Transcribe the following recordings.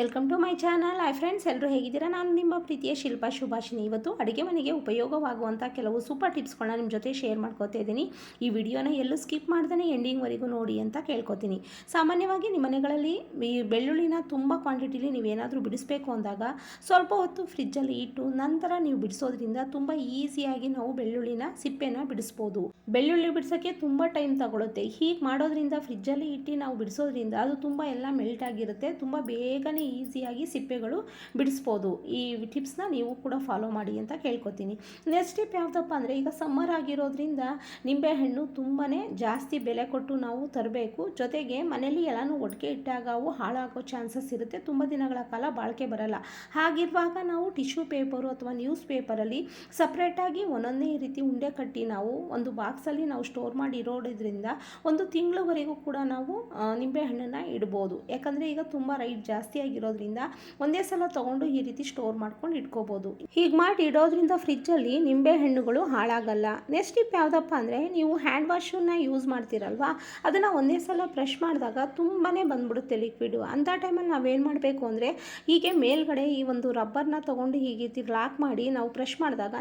Welcome to my channel hi friends ಎಲ್ಲರೂ ಹೇಗಿದ್ದೀರಾ? ನಾನು ನಿಮ್ಮ ಪ್ರೀತಿಯ ಶಿಲ್ಪಾ ಶುಭಾಷಿನಿ ಇವತ್ತು ಅಡುಗೆ ಮನೆಗೆ ಉಪಯೋಗವಾಗುವಂಥ ಕೆಲವು ಸೂಪರ್ ಟಿಪ್ಸ್ಗಳನ್ನ ನಿಮ್ಮ ಜೊತೆ ಶೇರ್ ಮಾಡ್ಕೋತಾ ಇದ್ದೀನಿ. ಈ ವಿಡಿಯೋನ ಎಲ್ಲೂ ಸ್ಕಿಪ್ ಮಾಡ್ದೇ ಎಂಡಿಂಗ್ವರೆಗೂ ನೋಡಿ ಅಂತ ಕೇಳ್ಕೊತೀನಿ. ಸಾಮಾನ್ಯವಾಗಿ ನಿಮ್ಮ ಮನೆಗಳಲ್ಲಿ ಈ ಬೆಳ್ಳುಳ್ಳಿನ ತುಂಬ ಕ್ವಾಂಟಿಟಿಲಿ ನೀವೇನಾದರೂ ಬಿಡಿಸಬೇಕು ಅಂದಾಗ ಸ್ವಲ್ಪ ಹೊತ್ತು ಫ್ರಿಜ್ಜಲ್ಲಿ ಇಟ್ಟು ನಂತರ ನೀವು ಬಿಡಿಸೋದ್ರಿಂದ ತುಂಬ ಈಸಿಯಾಗಿ ನಾವು ಬೆಳ್ಳುಳ್ಳಿನ ಸಿಪ್ಪೆನ ಬಿಡಿಸ್ಬೋದು. ಬೆಳ್ಳುಳ್ಳಿ ಬಿಡಿಸೋಕ್ಕೆ ತುಂಬ ಟೈಮ್ ತಗೊಳುತ್ತೆ. ಹೀಗೆ ಮಾಡೋದ್ರಿಂದ ಫ್ರಿಜ್ಜಲ್ಲಿ ಇಟ್ಟು ನಾವು ಬಿಡಿಸೋದ್ರಿಂದ ಅದು ತುಂಬ ಎಲ್ಲ ಮೆಲ್ಟ್ ಆಗಿರುತ್ತೆ. ತುಂಬ ಬೇಗನೆ ಈಸಿಯಾಗಿ ಸಿಪ್ಪೆಗಳು ಬಿಡಿಸ್ಬೋದು. ಈ ಟಿಪ್ಸ್ನ ನೀವು ಕೂಡ ಫಾಲೋ ಮಾಡಿ ಅಂತ ಕೇಳ್ಕೊತೀನಿ. ನೆಕ್ಸ್ಟ್ ಟಿಪ್ ಯಾವುದಪ್ಪ ಅಂದರೆ ಈಗ ಸಮ್ಮರ್ ಆಗಿರೋದ್ರಿಂದ ನಿಂಬೆಹಣ್ಣು ತುಂಬಾ ಜಾಸ್ತಿ ಬೆಲೆ ಕೊಟ್ಟು ನಾವು ತರಬೇಕು. ಜೊತೆಗೆ ಮನೇಲಿ ಎಲ್ಲನೂ ಒಟ್ಟಿಗೆ ಇಟ್ಟಾಗ ಅವು ಹಾಳಾಗೋ ಚಾನ್ಸಸ್ ಇರುತ್ತೆ. ತುಂಬ ದಿನಗಳ ಕಾಲ ಬಾಳಿಕೆ ಬರಲ್ಲ. ಹಾಗಿರುವಾಗ ನಾವು ಟಿಶ್ಯೂ ಪೇಪರು ಅಥವಾ ನ್ಯೂಸ್ ಪೇಪರಲ್ಲಿ ಸಪ್ರೇಟಾಗಿ ಒಂದೊಂದೇ ರೀತಿ ಉಂಡೆ ಕಟ್ಟಿ ನಾವು ಒಂದು ಬಾಕ್ಸಲ್ಲಿ ನಾವು ಸ್ಟೋರ್ ಮಾಡಿ ಇರೋದ್ರಿಂದ ಒಂದು ತಿಂಗಳವರೆಗೂ ಕೂಡ ನಾವು ನಿಂಬೆಹಣ್ಣನ್ನು ಇಡ್ಬೋದು. ಯಾಕಂದರೆ ಈಗ ತುಂಬ ರೈಟ್ ಜಾಸ್ತಿ ಆಗಿರೋದ್ರಿಂದ ಒಂದೇ ಸಲ ತಗೊಂಡು ಈ ರೀತಿ ಸ್ಟೋರ್ ಮಾಡ್ಕೊಂಡು ಇಟ್ಕೋಬೋದು. ಹೀಗೆ ಮಾಡಿ ಇಡೋದ್ರಿಂದ ಫ್ರಿಜ್ಜಲ್ಲಿ ನಿಂಬೆ ಹಣ್ಣುಗಳು ಹಾಳಾಗಲ್ಲ. ನೆಕ್ಸ್ಟ್ ಟಿಪ್ ಯಾವುದಪ್ಪ ಅಂದ್ರೆ ನೀವು ಹ್ಯಾಂಡ್ ವಾಶನ್ನ ಯೂಸ್ ಮಾಡ್ತೀರಲ್ವಾ? ಅದನ್ನ ಒಂದೇ ಸಲ ಬ್ರಷ್ ಮಾಡಿದಾಗ ತುಂಬಾನೇ ಬಂದ್ಬಿಡುತ್ತೆ ಲಿಕ್ವಿಡು ಅಂಥ ಟೈಮಲ್ಲಿ ನಾವೇನು ಮಾಡಬೇಕು ಅಂದರೆ ಹೀಗೆ ಮೇಲ್ಗಡೆ ಈ ಒಂದು ರಬ್ಬರ್ನ ತೊಗೊಂಡು ಹೀಗೆ ಲಾಕ್ ಮಾಡಿ ನಾವು ಬ್ರಷ್ ಮಾಡಿದಾಗ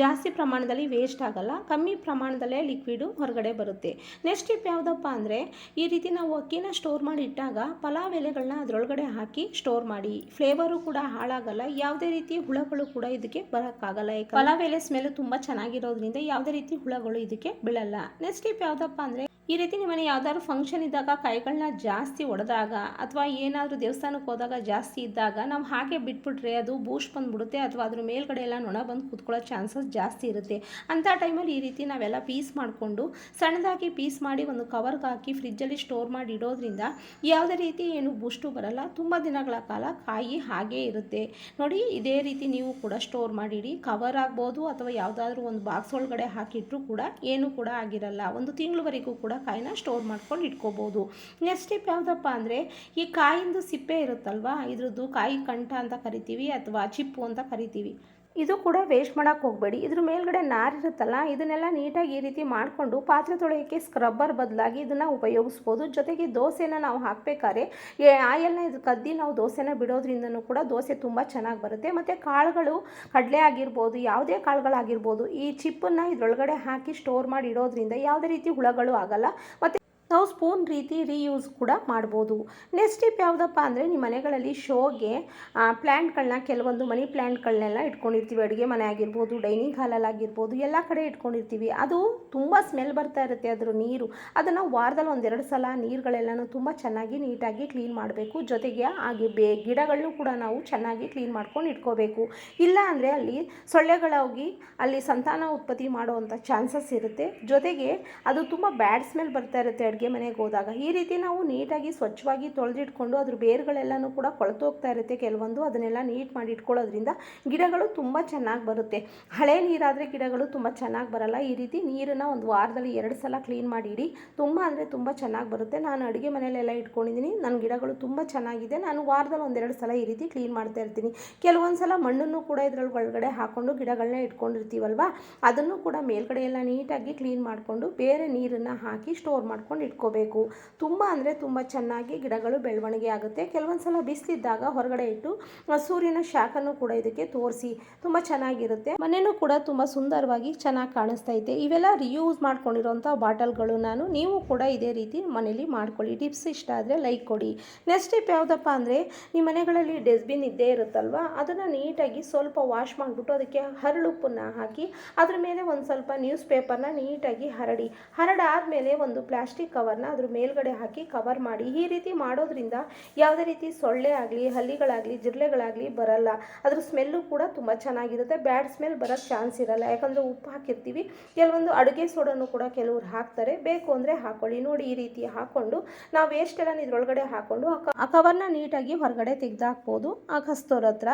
ಜಾಸ್ತಿ ಪ್ರಮಾಣದಲ್ಲಿ ವೇಸ್ಟ್ ಆಗಲ್ಲ, ಕಮ್ಮಿ ಪ್ರಮಾಣದಲ್ಲೇ ಲಿಕ್ವಿಡು ಹೊರಗಡೆ ಬರುತ್ತೆ. ನೆಕ್ಸ್ಟ್ ಟಿಪ್ ಯಾವುದಪ್ಪ ಅಂದರೆ, ಈ ರೀತಿ ನಾವು ಅಕ್ಕಿನ ಸ್ಟೋರ್ ಮಾಡಿ ಇಟ್ಟಾಗ ಪಲಾವ್ ಎಲೆಗಳನ್ನ ಅದರೊಳಗಡೆ ಹಾಕಿ ಸ್ಟೋರ್ ಮಾಡಿ. ಫ್ಲೇವರು ಕೂಡ ಹಾಳಾಗಲ್ಲ, ಯಾವುದೇ ರೀತಿ ಹುಳಗಳು ಕೂಡ ಇದಕ್ಕೆ ಬರೋಕ್ಕಾಗಲ್ಲ. ಪಲಾವ್ ಎಲೆ ಸ್ಮೆಲ್ ತುಂಬ ಚೆನ್ನಾಗಿರೋದ್ರಿಂದ ಯಾವುದೇ ರೀತಿ ಹುಳಗಳು ಇದಕ್ಕೆ ಬೀಳಲ್ಲ. ನೆಕ್ಸ್ಟ್ ಟಿಪ್ ಯಾವುದಪ್ಪ ಅಂದರೆ ಈ ರೀತಿ ನಿಮ್ಮನೆ ಯಾವುದಾದ್ರೂ ಫಂಕ್ಷನ್ ಇದ್ದಾಗ ಕೈಗಳನ್ನ ಜಾಸ್ತಿ ಒಡೆದಾಗ ಅಥವಾ ಏನಾದರೂ ದೇವಸ್ಥಾನಕ್ಕೆ ಹೋದಾಗ ಜಾಸ್ತಿ ಇದ್ದಾಗ ನಾವು ಹಾಗೆ ಬಿಟ್ಬಿಟ್ರೆ ಅದು ಬೂಸ್ಟ್ ಬಂದ್ಬಿಡುತ್ತೆ ಅಥವಾ ಅದ್ರ ಮೇಲ್ಗಡೆ ಎಲ್ಲ ನೊಣ ಬಂದು ಕೂತ್ಕೊಳ್ಳೋ ಚಾನ್ಸಸ್ ಜಾಸ್ತಿ ಇರುತ್ತೆ. ಅಂಥ ಟೈಮಲ್ಲಿ ಈ ರೀತಿ ನಾವೆಲ್ಲ ಪೀಸ್ ಮಾಡಿಕೊಂಡು, ಸಣ್ಣದಾಗಿ ಪೀಸ್ ಮಾಡಿ ಒಂದು ಕವರ್ಗೆ ಹಾಕಿ ಫ್ರಿಜ್ಜಲ್ಲಿ ಸ್ಟೋರ್ ಮಾಡಿ ಇಡೋದ್ರಿಂದ ಯಾವುದೇ ರೀತಿ ಏನು ಬೂಸ್ಟು ಬರಲ್ಲ. ತುಂಬ ದಿನಗಳ ಕಾಲ ಕಾಯಿ ಹಾಗೇ ಇರುತ್ತೆ. ನೋಡಿ, ಇದೇ ರೀತಿ ನೀವು ಕೂಡ ಸ್ಟೋರ್ ಮಾಡಿಡಿ. ಕವರ್ ಆಗ್ಬೋದು ಅಥವಾ ಯಾವುದಾದ್ರೂ ಒಂದು ಬಾಕ್ಸ್ ಒಳಗಡೆ ಹಾಕಿಟ್ರೂ ಕೂಡ ಏನೂ ಕೂಡ ಆಗಿರಲ್ಲ. ಒಂದು ತಿಂಗಳವರೆಗೂ ಕೂಡ ಕಾಯಿನ ಸ್ಟೋರ್ ಮಾಡ್ಕೊಂಡು ಇಟ್ಕೋಬೋದು. ನೆಕ್ಸ್ಟ್ ಸ್ಟೆಪ್ ಯಾವುದಪ್ಪ ಅಂದರೆ, ಈ ಕಾಯಿಂದು ಸಿಪ್ಪೆ ಇರುತ್ತಲ್ವಾ, ಇದ್ರದ್ದು ಕಾಯಿ ಕಂಠ ಅಂತ ಕರಿತೀವಿ ಅಥವಾ ಚಿಪ್ಪು ಅಂತ ಕರಿತೀವಿ. ಇದು ಕೂಡ ವೇಸ್ಟ್ ಮಾಡೋಕ್ಕೆ ಹೋಗಬೇಡಿ. ಇದ್ರ ಮೇಲ್ಗಡೆ ನಾರಿರುತ್ತಲ್ಲ ಇದನ್ನೆಲ್ಲ ನೀಟಾಗಿ ಈ ರೀತಿ ಮಾಡಿಕೊಂಡು ಪಾತ್ರೆ ತೊಳೆಯೋಕ್ಕೆ ಸ್ಕ್ರಬ್ಬರ್ ಬದಲಾಗಿ ಇದನ್ನು ಉಪಯೋಗಿಸ್ಬೋದು. ಜೊತೆಗೆ ದೋಸೆನ ನಾವು ಹಾಕಬೇಕಾದ್ರೆ ಆಯಲ್ನ ಇದು ಕದ್ದಿ ನಾವು ದೋಸೆನ ಬಿಡೋದ್ರಿಂದನೂ ಕೂಡ ದೋಸೆ ತುಂಬ ಚೆನ್ನಾಗಿ ಬರುತ್ತೆ. ಮತ್ತು ಕಾಳುಗಳು ಕಡಲೆ ಆಗಿರ್ಬೋದು, ಯಾವುದೇ ಕಾಳುಗಳಾಗಿರ್ಬೋದು, ಈ ಚಿಪ್ಪನ್ನು ಇದರೊಳಗಡೆ ಹಾಕಿ ಸ್ಟೋರ್ ಮಾಡಿ ಇಡೋದ್ರಿಂದ ಯಾವುದೇ ರೀತಿ ಹುಳಗಳು ಆಗಲ್ಲ. ಮತ್ತು ನಾವು ಸ್ಪೂನ್ ರೀತಿ ರೀಯೂಸ್ ಕೂಡ ಮಾಡ್ಬೋದು. ನೆಕ್ಸ್ಟ್ ಟಿಪ್ ಯಾವುದಪ್ಪ ಅಂದರೆ ನಿಮ್ಮ ಮನೆಗಳಲ್ಲಿ ಶೋಗೆ ಪ್ಲ್ಯಾಂಟ್ಗಳನ್ನ ಕೆಲವೊಂದು ಮನಿ ಪ್ಲ್ಯಾಂಟ್ಗಳನ್ನೆಲ್ಲ ಇಟ್ಕೊಂಡಿರ್ತೀವಿ. ಅಡುಗೆ ಮನೆ ಆಗಿರ್ಬೋದು ಡೈನಿಂಗ್ ಹಾಲಲ್ಲಿ ಆಗಿರ್ಬೋದು, ಎಲ್ಲ ಕಡೆ ಇಟ್ಕೊಂಡಿರ್ತೀವಿ. ಅದು ತುಂಬ ಸ್ಮೆಲ್ ಬರ್ತಾ ಇರುತ್ತೆ ಅದ್ರ ನೀರು. ಅದನ್ನು ವಾರದಲ್ಲಿ ಒಂದೆರಡು ಸಲ ನೀರುಗಳೆಲ್ಲನೂ ತುಂಬ ಚೆನ್ನಾಗಿ ನೀಟಾಗಿ ಕ್ಲೀನ್ ಮಾಡಬೇಕು. ಜೊತೆಗೆ ಹಾಗೆ ಬೇ ಗಿಡಗಳನ್ನೂ ಕೂಡ ನಾವು ಚೆನ್ನಾಗಿ ಕ್ಲೀನ್ ಮಾಡ್ಕೊಂಡು ಇಟ್ಕೋಬೇಕು. ಇಲ್ಲ ಅಂದರೆ ಅಲ್ಲಿ ಸೊಳ್ಳೆಗಳಾಗಿ ಅಲ್ಲಿ ಸಂತಾನ ಉತ್ಪತ್ತಿ ಮಾಡುವಂಥ ಚಾನ್ಸಸ್ ಇರುತ್ತೆ. ಜೊತೆಗೆ ಅದು ತುಂಬ ಬ್ಯಾಡ್ ಸ್ಮೆಲ್ ಬರ್ತಾ ಇರುತ್ತೆ ಅಡುಗೆ ಮನೆಗೆ ಹೋದಾಗ ಈ ರೀತಿ ನಾವು ನೀಟಾಗಿ ಸ್ವಚ್ಛವಾಗಿ ತೊಳೆದಿಟ್ಕೊಂಡು ಅದ್ರ ಬೇರುಗಳೆಲ್ಲನೂ ಕೂಡ ಕೊಳ್ತೋಗ್ತಾ ಇರುತ್ತೆ ಕೆಲವೊಂದು. ಅದನ್ನೆಲ್ಲ ನೀಟ್ ಮಾಡಿ ಇಟ್ಕೊಳ್ಳೋದ್ರಿಂದ ಗಿಡಗಳು ತುಂಬ ಚೆನ್ನಾಗಿ ಬರುತ್ತೆ. ಹಳೆ ನೀರಾದರೆ ಗಿಡಗಳು ತುಂಬ ಚೆನ್ನಾಗಿ ಬರಲ್ಲ. ಈ ರೀತಿ ನೀರನ್ನು ಒಂದು ವಾರದಲ್ಲಿ ಎರಡು ಸಲ ಕ್ಲೀನ್ ಮಾಡಿ ಇಡಿ. ತುಂಬ ಅಂದರೆ ತುಂಬ ಚೆನ್ನಾಗಿ ಬರುತ್ತೆ. ನಾನು ಅಡುಗೆ ಮನೆಯಲ್ಲೆಲ್ಲ ಇಟ್ಕೊಂಡಿದ್ದೀನಿ. ನನ್ನ ಗಿಡಗಳು ತುಂಬ ಚೆನ್ನಾಗಿದೆ. ನಾನು ವಾರದಲ್ಲಿ ಒಂದೆರಡು ಸಲ ಈ ರೀತಿ ಕ್ಲೀನ್ ಮಾಡ್ತಾ ಇರ್ತೀನಿ. ಕೆಲವೊಂದು ಸಲ ಮಣ್ಣನ್ನು ಕೂಡ ಇದ್ರಲ್ಲಿ ಒಳಗಡೆ ಹಾಕ್ಕೊಂಡು ಗಿಡಗಳನ್ನ ಇಟ್ಕೊಂಡಿರ್ತೀವಲ್ವಾ? ಅದನ್ನು ಕೂಡ ಮೇಲ್ಗಡೆ ಎಲ್ಲ ನೀಟಾಗಿ ಕ್ಲೀನ್ ಮಾಡಿಕೊಂಡು ಬೇರೆ ನೀರನ್ನು ಹಾಕಿ ಸ್ಟೋರ್ ಮಾಡ್ಕೊಂಡು ಇಟ್ಕೋಬೇಕು. ತುಂಬ ಅಂದರೆ ತುಂಬ ಚೆನ್ನಾಗಿ ಗಿಡಗಳು ಬೆಳವಣಿಗೆ ಆಗುತ್ತೆ. ಕೆಲವೊಂದು ಸಲ ಬಿಸಿಲಿದ್ದಾಗ ಹೊರಗಡೆ ಇಟ್ಟು ಸೂರ್ಯನ ಶಾಖನೂ ಕೂಡ ಇದಕ್ಕೆ ತೋರಿಸಿ ತುಂಬ ಚೆನ್ನಾಗಿರುತ್ತೆ. ಮನೆಯೂ ಕೂಡ ತುಂಬ ಸುಂದರವಾಗಿ ಚೆನ್ನಾಗಿ ಕಾಣಿಸ್ತಾ ಇದೆ ಇವೆಲ್ಲ ರಿಯೂಸ್ ಮಾಡ್ಕೊಂಡಿರೋಂಥ ಬಾಟಲ್ಗಳು ನಾನು. ನೀವು ಕೂಡ ಇದೇ ರೀತಿ ಮನೇಲಿ ಮಾಡ್ಕೊಳ್ಳಿ. ಟಿಪ್ಸ್ ಇಷ್ಟ ಆದರೆ ಲೈಕ್ ಕೊಡಿ. ನೆಕ್ಸ್ಟ್ ಟಿಪ್ ಯಾವುದಪ್ಪ ಅಂದರೆ, ನಿಮ್ಮ ಮನೆಗಳಲ್ಲಿ ಡಸ್ಟ್ಬಿನ್ ಇದ್ದೇ ಇರುತ್ತಲ್ವಾ? ಅದನ್ನು ನೀಟಾಗಿ ಸ್ವಲ್ಪ ವಾಶ್ ಮಾಡಿಬಿಟ್ಟು ಅದಕ್ಕೆ ಹರಳುಪ್ಪನ್ನು ಹಾಕಿ, ಅದ್ರ ಮೇಲೆ ಒಂದು ಸ್ವಲ್ಪ ನ್ಯೂಸ್ ಪೇಪರ್ನ ನೀಟಾಗಿ ಹರಡಿ. ಹರಡಾದ್ಮೇಲೆ ಒಂದು ಪ್ಲಾಸ್ಟಿಕ್ ಕವರ್ನ ಅದ್ರ ಮೇಲ್ಗಡೆ ಹಾಕಿ ಕವರ್ ಮಾಡಿ. ಈ ರೀತಿ ಮಾಡೋದ್ರಿಂದ ಯಾವುದೇ ರೀತಿ ಸೊಳ್ಳೆ ಆಗಲಿ, ಹಲ್ಲಿಗಳಾಗಲಿ, ಜಿರಳೆಗಳಾಗಲಿ ಬರಲ್ಲ. ಅದ್ರ ಸ್ಮೆಲ್ಲು ಕೂಡ ತುಂಬ ಚೆನ್ನಾಗಿರುತ್ತೆ. ಬ್ಯಾಡ್ ಸ್ಮೆಲ್ ಬರೋಕ್ಕೆ ಚಾನ್ಸ್ ಇರಲ್ಲ. ಯಾಕಂದರೆ ಉಪ್ಪು ಹಾಕಿರ್ತೀವಿ. ಕೆಲವೊಂದು ಅಡುಗೆ ಸೋಡನ್ನು ಕೂಡ ಕೆಲವ್ರು ಹಾಕ್ತಾರೆ. ಬೇಕು ಅಂದರೆ ಹಾಕೊಳ್ಳಿ. ನೋಡಿ ಈ ರೀತಿ ಹಾಕ್ಕೊಂಡು ನಾವು ವೇಸ್ಟೆಲ್ಲ ಇದ್ರೊಳಗಡೆ ಹಾಕ್ಕೊಂಡು ಆ ಕವರ್ನ ನೀಟಾಗಿ ಹೊರಗಡೆ ತೆಗೆದಾಕ್ಬೋದು. ಆ ಕಸ್ತೋರ್ ಹತ್ರ.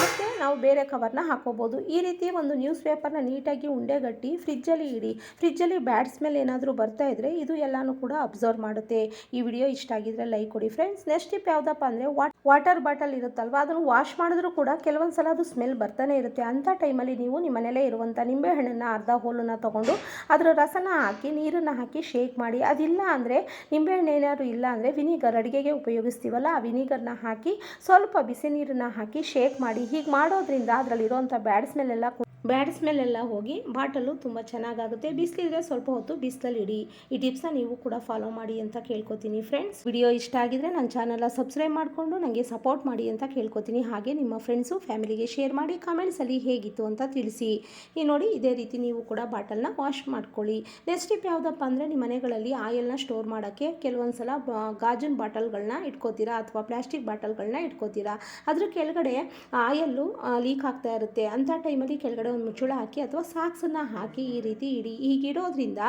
ಮತ್ತು ನಾವು ಬೇರೆ ಕವರ್ನ ಹಾಕೋಬೋದು. ಈ ರೀತಿ ಒಂದು ನ್ಯೂಸ್ ಪೇಪರ್ನ ನೀಟಾಗಿ ಉಂಡೆಗಟ್ಟಿ ಫ್ರಿಜ್ಜಲ್ಲಿ ಇಡಿ. ಫ್ರಿಜ್ಜಲ್ಲಿ ಬ್ಯಾಡ್ ಸ್ಮೆಲ್ ಏನಾದರೂ ಬರ್ತಾ ಇದ್ದರೆ ಇದು ಎಲ್ಲನೂ ಕೂಡ ಅಬ್ಸರ್ವ್ ಮಾಡುತ್ತೆ. ಈ ವಿಡಿಯೋ ಇಷ್ಟ ಆಗಿದ್ರೆ ಲೈಕ್ ಕೊಡಿ. ಫ್ರೆಂಡ್ಸ್ ನೆಕ್ಸ್ಟ್ ಟಿಪ್ ಯಾವುದಪ್ಪ ಅಂದರೆ ವಾಟರ್ ಬಾಟಲ್ ಇರುತ್ತಲ್ವ? ಅದನ್ನು ವಾಶ್ ಮಾಡಿದ್ರೂ ಕೂಡ ಕೆಲವೊಂದು ಸಲ ಅದು ಸ್ಮೆಲ್ ಬರ್ತಾನೆ ಇರುತ್ತೆ. ಅಂಥ ಟೈಮಲ್ಲಿ ನೀವು ನಿಮ್ಮ ಮನೇಲೇ ಇರುವಂಥ ನಿಂಬೆಹಣ್ಣನ್ನು ಅರ್ಧ ಹೋಲನ್ನು ತೊಗೊಂಡು ಅದರ ರಸನ ಹಾಕಿ, ನೀರನ್ನು ಹಾಕಿ ಶೇಕ್ ಮಾಡಿ. ಅದಿಲ್ಲ ಅಂದರೆ ನಿಂಬೆಹಣ್ಣು ಏನಾದ್ರು ಇಲ್ಲ ಅಂದರೆ ವಿನಿಗರ್ ಅಡುಗೆಗೆ ಉಪಯೋಗಿಸ್ತೀವಲ್ಲ, ಆ ವಿನಿಗರ್ನ ಹಾಕಿ ಸ್ವಲ್ಪ ಬಿಸಿ ನೀರನ್ನು ಹಾಕಿ ಶೇಕ್ ಮಾಡಿ. ಹೀಗೆ ಮಾಡೋದ್ರಿಂದ ಅದರಲ್ಲಿರುವಂಥ ಬ್ಯಾಡ್ ಸ್ಮೆಲ್ ಎಲ್ಲ ಬ್ಯಾಡ್ ಸ್ಮೆಲ್ ಎಲ್ಲ ಹೋಗಿ ಬಾಟಲು ತುಂಬ ಚೆನ್ನಾಗಾಗುತ್ತೆ. ಬಿಸಿಲಿದ್ರೆ ಸ್ವಲ್ಪ ಹೊತ್ತು ಬಿಸಿಲಲ್ಲಿ ಇಡಿ. ಈ ಟಿಪ್ಸ್ನ ನೀವು ಕೂಡ ಫಾಲೋ ಮಾಡಿ ಅಂತ ಕೇಳ್ಕೊತೀನಿ ಫ್ರೆಂಡ್ಸ್. ವಿಡಿಯೋ ಇಷ್ಟ ಆಗಿದ್ರೆ ನನ್ನ ಚಾನಲ್ನ ಸಬ್ಸ್ಕ್ರೈಬ್ ಮಾಡಿಕೊಂಡು ನನಗೆ ಸಪೋರ್ಟ್ ಮಾಡಿ ಅಂತ ಕೇಳ್ಕೊತೀನಿ. ಹಾಗೆ ನಿಮ್ಮ ಫ್ರೆಂಡ್ಸು, ಫ್ಯಾಮಿಲಿಗೆ ಶೇರ್ ಮಾಡಿ ಕಾಮೆಂಟ್ಸಲ್ಲಿ ಹೇಗಿತ್ತು ಅಂತ ತಿಳಿಸಿ. ಈ ನೋಡಿ ಇದೇ ರೀತಿ ನೀವು ಕೂಡ ಬಾಟಲ್ನ ವಾಶ್ ಮಾಡ್ಕೊಳ್ಳಿ. ನೆಕ್ಸ್ಟ್ ಟಿಪ್ ಯಾವುದಪ್ಪ ಅಂದರೆ ನಿಮ್ಮ ಮನೆಗಳಲ್ಲಿ ಆಯಿಲ್ನ ಸ್ಟೋರ್ ಮಾಡೋಕ್ಕೆ ಕೆಲವೊಂದು ಸಲ ಗಾಜಿನ ಬಾಟಲ್ಗಳನ್ನ ಇಟ್ಕೋತೀರಾ ಅಥವಾ ಪ್ಲಾಸ್ಟಿಕ್ ಬಾಟಲ್ಗಳನ್ನ ಇಟ್ಕೋತೀರಾ? ಅದ್ರ ಕೆಳಗಡೆ ಆಯಲ್ಲು ಲೀಕ್ ಆಗ್ತಾ ಇರುತ್ತೆ. ಅಂಥ ಟೈಮಲ್ಲಿ ಕೆಳಗಡೆ ಒಂದು ಮುಚ್ಚಳ ಹಾಕಿ ಅಥವಾ ಸಾಕ್ಸನ್ನು ಹಾಕಿ ಈ ರೀತಿ ಇಡಿ. ಈಗ ಇಡೋದ್ರಿಂದ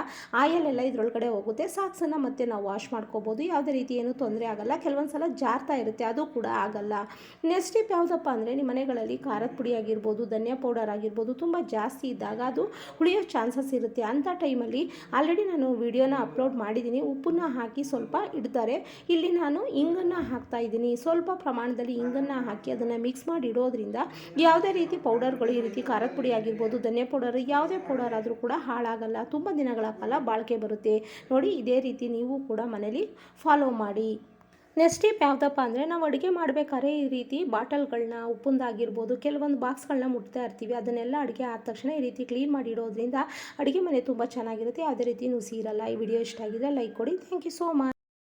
ಆಯಲ್ ಎಲ್ಲ ಇದ್ರೊಳಗಡೆ ಹೋಗುತ್ತೆ. ಸಾಕ್ಸನ್ನು ಮತ್ತೆ ನಾವು ವಾಶ್ ಮಾಡ್ಕೋಬೋದು. ಯಾವುದೇ ರೀತಿ ಏನೂ ತೊಂದರೆ ಆಗಲ್ಲ. ಕೆಲವೊಂದು ಸಲ ಜಾರ್ತಾ ಇರುತ್ತೆ. ಅದು ಕೂಡ ಆಗಲ್ಲ. ನೆಕ್ಸ್ಟ್ ಟಿಪ್ ಯಾವುದಪ್ಪ ಅಂದರೆ ನಿಮ್ಮ ಮನೆಗಳಲ್ಲಿ ಖಾರದ ಪುಡಿ ಆಗಿರ್ಬೋದು, ಧನಿಯಾ ಪೌಡರ್ ಆಗಿರ್ಬೋದು ತುಂಬ ಜಾಸ್ತಿ ಇದ್ದಾಗ ಅದು ಉಳಿಯೋ ಚಾನ್ಸಸ್ ಇರುತ್ತೆ. ಅಂಥ ಟೈಮಲ್ಲಿ ಆಲ್ರೆಡಿ ನಾನು ವಿಡಿಯೋನ ಅಪ್ಲೋಡ್ ಮಾಡಿದ್ದೀನಿ. ಉಪ್ಪನ್ನ ಹಾಕಿ ಸ್ವಲ್ಪ ಇಡ್ತಾರೆ. ಇಲ್ಲಿ ನಾನು ಇಂಗನ್ನು ಹಾಕ್ತಾ ಇದ್ದೀನಿ. ಸ್ವಲ್ಪ ಪ್ರಮಾಣದಲ್ಲಿ ಇಂಗನ್ನು ಹಾಕಿ ಅದನ್ನು ಮಿಕ್ಸ್ ಮಾಡಿ ಇಡೋದ್ರಿಂದ ಯಾವುದೇ ರೀತಿ ಪೌಡರ್ಗಳು ಈ ರೀತಿ ಖಾರದ ಪುಡಿ ಆಗಿರ್ಬೋದು, ಧನಿಯಾ ಪೌಡರ್, ಯಾವುದೇ ಪೌಡರ್ ಆದರೂ ಕೂಡ ಹಾಳಾಗಲ್ಲ. ತುಂಬ ದಿನಗಳ ಕಾಲ ಬಾಳಿಕೆ ಬರುತ್ತೆ. ನೋಡಿ, ಇದೇ ರೀತಿ ನೀವು ಕೂಡ ಮನೇಲಿ ಫಾಲೋ ಮಾಡಿ. ನೆಕ್ಸ್ಟ್ ಸ್ಟೆಪ್ ಯಾವುದಪ್ಪ ಅಂದರೆ, ನಾವು ಅಡುಗೆ ಮಾಡಬೇಕಾದ್ರೆ ಈ ರೀತಿ ಬಾಟಲ್ಗಳನ್ನ ಉಪ್ಪುಂದಾಗಿರ್ಬೋದು ಕೆಲವೊಂದು ಬಾಕ್ಸ್ಗಳನ್ನ ಮುಟ್ತಾ ಇರ್ತೀವಿ. ಅದನ್ನೆಲ್ಲ ಅಡುಗೆ ಆದ ತಕ್ಷಣ ಈ ರೀತಿ ಕ್ಲೀನ್ ಮಾಡಿ ಇಡೋದ್ರಿಂದ ಅಡುಗೆ ಮನೆ ತುಂಬ ಚೆನ್ನಾಗಿರುತ್ತೆ. ಯಾವುದೇ ರೀತಿ ನುಸಿ ಇರಲ್ಲ ಈ ವಿಡಿಯೋ ಇಷ್ಟ ಆಗಿದ್ರೆ ಲೈಕ್ ಕೊಡಿ. Thank you so much